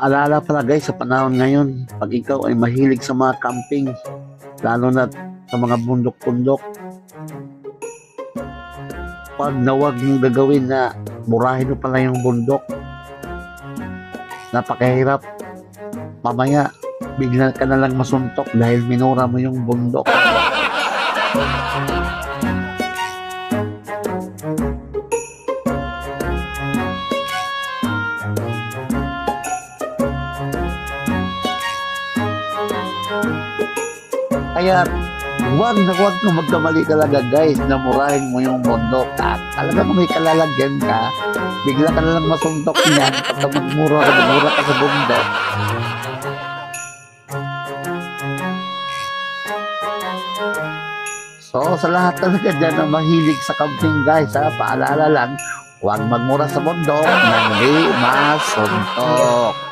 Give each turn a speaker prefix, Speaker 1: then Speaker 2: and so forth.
Speaker 1: paalala pala guys sa panahon ngayon, pag ikaw ay mahilig sa mga camping, lalo na sa mga bundok-bundok, pag nawag mong gagawin na murahin mo pala yung bundok, napakahirap. Mamaya, bigla ka na lang masuntok dahil minura mo yung bundok. Kaya, huwag na huwag na magkamali talaga guys na murahin mo yung bundok. At talagang may kalalagyan ka, bigla ka na lang masuntok niyan pagka magmura ka, magmura ka sa bundok. So, sa lahat talaga dyan na mahilig sa camping guys, ha, paalala lang, huwag magmura sa bundok na hindi masuntok.